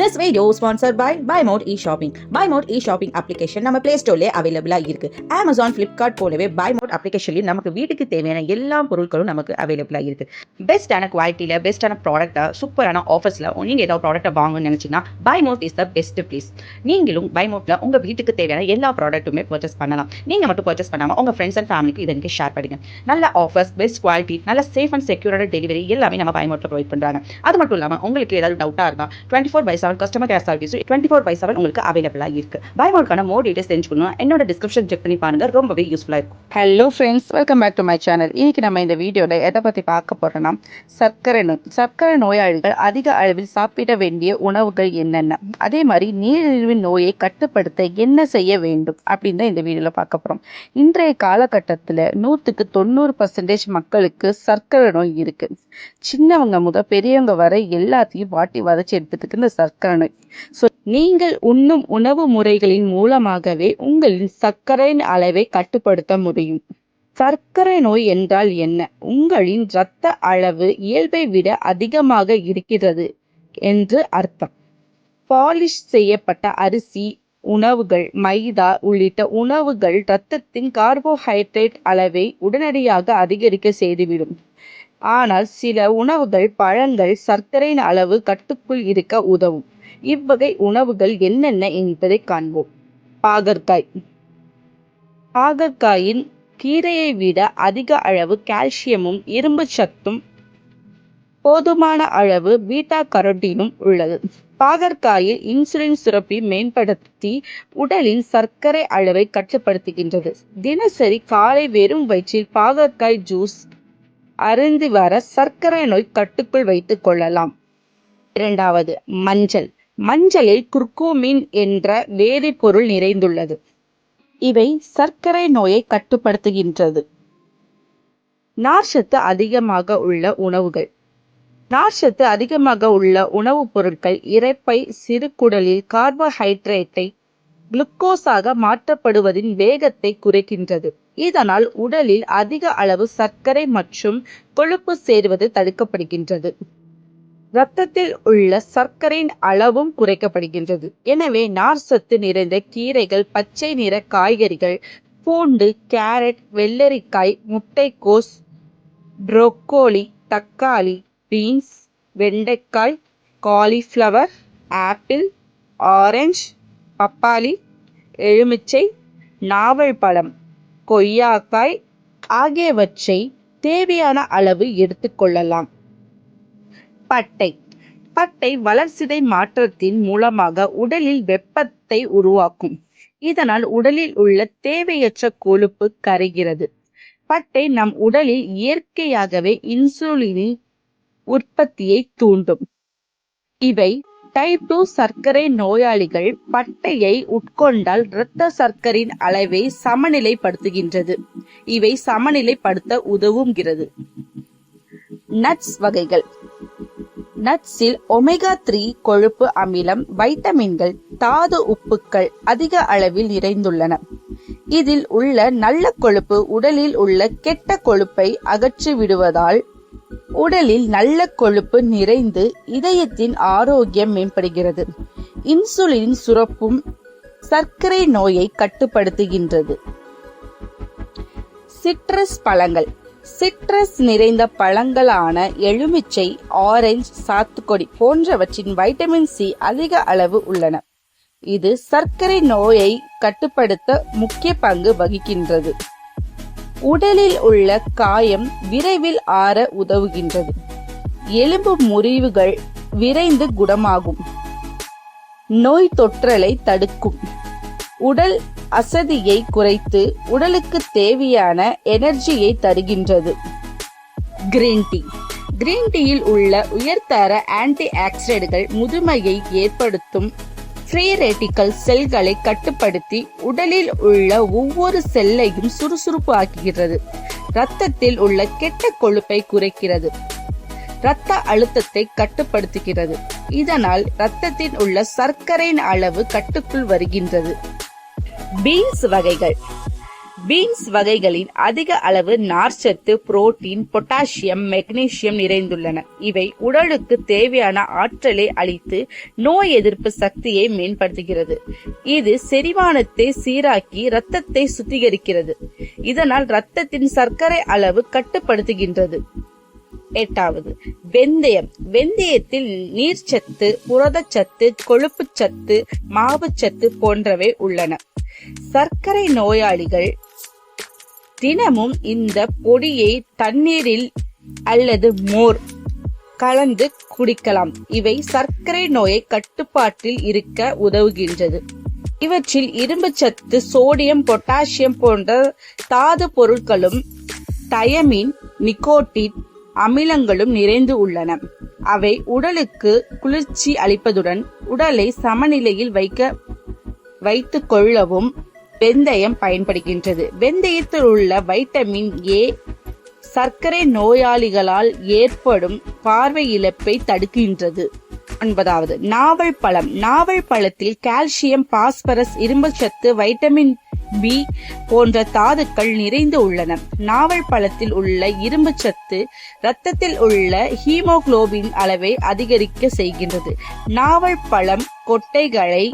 This video sponsor by buy mode e shopping buy mode e shopping application நம்ம play ஸ்டோர்லேயே அவைலபிளாக இருக்கு. Amazon Flipkart போலவே by mode அப்ளிகேஷன்லையும் நமக்கு வீட்டுக்கு தேவையான எல்லா பொருட்களும் நமக்கு அவைலபிளாக இருக்கு. பெஸ்ட்டான குவாலிட்டியில் பெஸ்ட்டான ப்ராடக்ட்டாக சூப்பரான ஆஃபர்ஸில் நீங்கள் ஏதாவது ப்ராடக்ட்டை வாங்கணும்னு நினச்சிங்கன்னா buy mode is the best please நீங்களும் பை மோட்டில் உங்கள் வீட்டுக்கு தேவையான எல்லா ப்ராடக்ட்டுமே பர்ச்சேஸ் பண்ணலாம். நீங்கள் மட்டும் பர்ச்சேஸ் பண்ணாமல் உங்கள் ஃப்ரெண்ட்ஸ் அண்ட் ஃபேமிலிக்கு இதை நீங்கள் ஷேர் பண்ணுங்க. நல்ல ஆஃபர்ஸ் பெஸ்ட் குவாலிட்டி நல்ல சேஃப் அண்ட் செக்யூரான டெலிவரி எல்லாமே நம்ம பை மோட்டில் ப்ரொவைட் பண்ணுறாங்க அது மட்டும் இல்லாமல் உங்களுக்கு ஏதாவது டவுட்டாக இருந்தால் twenty four by seven customer care service twenty four by seven உங்களுக்கு அவைலபிளாக இருக்கு. பை மோட்கான மோர் டீடைல்ஸ் தெரிஞ்சுக்கணும். என்னோட டிஸ்கிரிப்ஷன் செக் பண்ணி பாருங்க. ரொம்பவே யூஸ்ஃபுல்லாக இருக்கும். Hello friends welcome back to my channel இன்னைக்கு நம்ம இந்த வீடியோவில் எதை பற்றி பார்க்க போகிறோன்னா சர்க்கரை நோய் சர்க்கரை நோயாளிகள் அதிக அளவில் சாப்பிட வேண்டிய உணவுகள் என்னென்ன? அதே மாதிரி நீரிழிவு நோயை கட்டுப்படுத்த என்ன செய்ய வேண்டும்? அப்படின்னு தான் இந்த வீடியோவில் பார்க்க போகிறோம் இன்றைய காலகட்டத்தில் நூற்றுக்கு தொண்ணூறு பர்சன்டேஜ் மக்களுக்கு சர்க்கரை நோய் இருக்குது சின்னவங்க முதல் பெரியவங்க வரை எல்லாத்தையும் வாட்டி வதச்சி எடுத்துட்டு இந்த சர்க்கரை சர்க்கரை ஸோ நீங்கள் உண்ணும் உணவு முறைகளின் மூலமாகவே உங்களின் சர்க்கரையின் அளவை கட்டுப்படுத்த முடியும். சர்க்கரை நோய் என்றால் என்ன? உங்களின் இரத்த அளவு இயல்பை விட அதிகமாக இருக்கிறது என்று அர்த்தம். பாலிஷ் செய்யப்பட்ட அரிசி உணவுகள் மைதா உள்ளிட்ட உணவுகள் இரத்தத்தின் கார்போஹைட்ரேட் அளவை உடனடியாக அதிகரிக்க செய்துவிடும். ஆனால் சில உணவுகள் பழங்கள் சர்க்கரையின் அளவு கட்டுக்குள் இருக்க உதவும். இவ்வகை உணவுகள் என்னென்ன என்பதை காண்போம். பாகற்காய். பாகற்காயின் கீரையை விட அதிக அளவு கால்சியமும் இரும்பு சத்தும் போதுமான அளவு பீட்டா கரோட்டினும் உள்ளது. பாகற்காயில் இன்சுலின் சுரப்பி மேம்படுத்தி உடலின் சர்க்கரை அளவை கட்டுப்படுத்துகின்றது. தினசரி காலை வெறும் வயிற்றில் பாகற்காய் ஜூஸ் அருந்தி வர சர்க்கரை நோய் கட்டுக்குள் வைத்துக் கொள்ளலாம். இரண்டாவது மஞ்சள். மஞ்சளில் குர்குமின் என்ற வேதிப்பொருள் நிறைந்துள்ளது. இவை சர்க்கரை நோயை கட்டுப்படுத்துகின்றது. நார்ச்சத்து அதிகமாக உள்ள உணவுகள். நார்ச்சத்து அதிகமாக உள்ள உணவுப் பொருட்கள் இரைப்பை சிறுகுடலில் கார்போஹைட்ரேட்டை குளுக்கோஸாக மாற்றப்படுவதின் வேகத்தை குறைக்கின்றது. இதனால் உடலில் அதிக அளவு சர்க்கரை மற்றும் கொழுப்பு சேருவது தடுக்கப்படுகின்றது. இரத்தத்தில் உள்ள சர்க்கரையின் அளவும் குறைக்கப்படுகின்றது. எனவே நார் சத்து நிறைந்த கீரைகள் பச்சை நிற காய்கறிகள் பூண்டு கேரட் வெள்ளரிக்காய் முட்டைக்கோஸ் புரோக்கோலி தக்காளி பீன்ஸ் வெண்டைக்காய் காலிஃப்ளவர் ஆப்பிள் ஆரஞ்சு பப்பாளி எலுமிச்சை நாவல் பழம். கொய்யாக்காய் ஆகியவற்றை தேவையான அளவு எடுத்துக்கொள்ளலாம் பட்டை. பட்டை வளர்சிதை மாற்றத்தின் மூலமாக உடலில் வெப்பத்தை உருவாக்கும். இதனால் உடலில் உள்ள தேவையற்ற கொழுப்பு கரைகிறது. பட்டை நம் உடலில் இயற்கையாகவே இன்சுலினின் உற்பத்தியை தூண்டும். இவை டைப் டூ சர்க்கரை நோயாளிகள் பட்டையை உட்கொண்டால் இரத்த சர்க்கரையின் அளவை சமநிலைப்படுத்துகின்றது. இவை சமநிலைப்படுத்த உதவுகிறது. நட்ஸ் வகைகள். நட்ஸில் ஒமேகா த்ரீ கொழுப்பு அமிலம் வைட்டமின்கள் தாது உப்புக்கள் அதிக அளவில் நிறைந்துள்ளன. இதில் உள்ள நல்ல கொழுப்பு உடலில் உள்ள கெட்ட கொழுப்பை அகற்றி விடுவதால் உடலில் நல்ல கொழுப்பு நிறைந்து இதயத்தின் ஆரோக்கியம் மேம்படுகிறது. இன்சுலின் சுரப்பும் சர்க்கரை நோயை கட்டுப்படுத்துகின்றது. சிட்ரஸ் பழங்கள். சிட்ரஸ் நிறைந்த பழங்களான எலுமிச்சை ஆரஞ்சு சாத்துக்கொடி போன்றவற்றின் வைட்டமின் சி அதிக அளவு உள்ளன. இது சர்க்கரை நோயை கட்டுப்படுத்த முக்கிய பங்கு வகிக்கின்றது. உடலில் உள்ள காயம் விரைவில் ஆற உதவுகின்றது. எலும்பு முறிவுகள் விரைந்து குணமாகும். நோய் தொற்றலை தடுக்கும். உடல் அசதியை குறைத்து உடலுக்கு தேவையான எனர்ஜியை தருகின்றது. Green tea. கிரீன் டீயில் உள்ள உயர்தர ஆன்டி ஆக்சிடென்ட்கள் முதுமையை ஏற்படுத்தும் ஃப்ரீ ரெட்டிக்கல் செல்களை கட்டுப்படுத்தி உடலில் உள்ள ஒவ்வொரு செல்லையும் சுறுசுறுப்பு ஆக்குகிறது ரத்தத்தில் உள்ள கெட்ட கொழுப்பை குறைக்கிறது. இரத்த அழுத்தத்தை கட்டுப்படுத்துகிறது. இதனால் இரத்தத்தில் உள்ள சர்க்கரையின் அளவு கட்டுக்குள் வருகின்றது. பீன்ஸ் வகைகள். பீன்ஸ் வகைகளின் அதிக அளவு நார்ச்சத்து புரோட்டீன் பொட்டாசியம் மெக்னீசியம் நிறைந்துள்ளன. இவை உடலுக்கு தேவையான ஆற்றலை அளித்து நோய் எதிர்ப்பு சக்தியை மேம்படுத்துகிறது. இது செரிமானத்தை சீராக்கி இரத்தத்தை சுத்திகரிக்கிறது. இதனால் இரத்தத்தின் சர்க்கரை அளவு கட்டுப்படுத்துகின்றது. எட்டாவது வெந்தயம். வெந்தயத்தில் நீர்ச்சத்து புரதச்சத்து கொழுப்புச்சத்து மாவுச்சத்து போன்றவை உள்ளன. சர்க்கரை நோயாளிகள் தினமும் இந்த பொடியை தண்ணீரில் அல்லது மோர் கலந்து குடிக்கலாம். இவை சர்க்கரை நோயை கட்டுப்பாட்டில் இருக்க உதவுகின்றது. இவற்றில் இரும்புச்சத்து சோடியம் பொட்டாசியம் போன்ற தாது பொருட்களும் தயமின் நிக்கோட்டின் அமிலங்களும் நிறைந்து உள்ளன. அவை உடலுக்கு குளிர்ச்சி அளிப்பதுடன் உடலை சமநிலையில் வைக்க வைத்துக் கொள்ளவும் வெந்தயம் பயன்படுகின்றது. வெந்தயத்தில் உள்ள வைட்டமின் ஏ சர்க்கரை நோயாளிகளால் ஏற்படும் பார்வை இழப்பை தடுக்கின்றது. ஒன்பதாவது நாவல் பழம். நாவல் பழத்தில் கால்சியம் பாஸ்பரஸ் இரும்புச்சத்து வைட்டமின் பி போன்ற தாதுக்கள் நிறைந்து உள்ளன. நாவல் பழத்தில் உள்ள இரும்புச்சத்து இரத்தத்தில் உள்ள ஹீமோகுளோபின் அளவை அதிகரிக்க செய்கின்றது. நாவல் பழம் கொட்டைகளை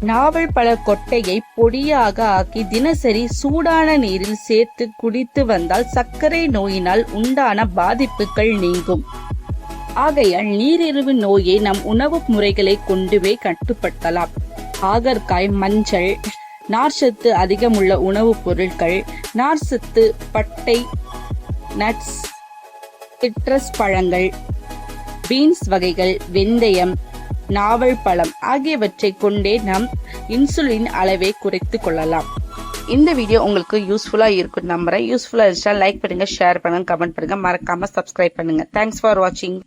நாவல் பழ கொட்டையை பொடியாக ஆக்கி தினசரி சூடான நீரில் சேர்த்து குடித்து வந்தால் சர்க்கரை நோயினால் உண்டான பாதிப்புகள் நீங்கும். ஆகையால் நீரிழிவு நோயை நம் உணவு முறைகளை கொண்டுவே கட்டுப்படுத்தலாம். ஆகற்காய் மஞ்சள் நார்ச்சத்து அதிகமுள்ள உணவுப் பொருட்கள் நார்ச்சத்து பட்டை நட்ஸ் சிட்ரஸ் பழங்கள் பீன்ஸ் வகைகள் வெந்தயம் நாவல் பழம் ஆகியவற்றை கொண்டே நாம் இன்சுலின் அளவை குறைத்து கொள்ளலாம். இந்த வீடியோ உங்களுக்கு யூஸ்ஃபுல்லா இருக்கும் நம்புறேன். யூஸ்ஃபுல்லா இருந்துச்சா லைக் பண்ணுங்க ஷேர் பண்ணுங்க கமெண்ட் பண்ணுங்க. மறக்காம சப்ஸ்கிரைப் பண்ணுங்க. தேங்க்ஸ் ஃபார் வாட்சிங்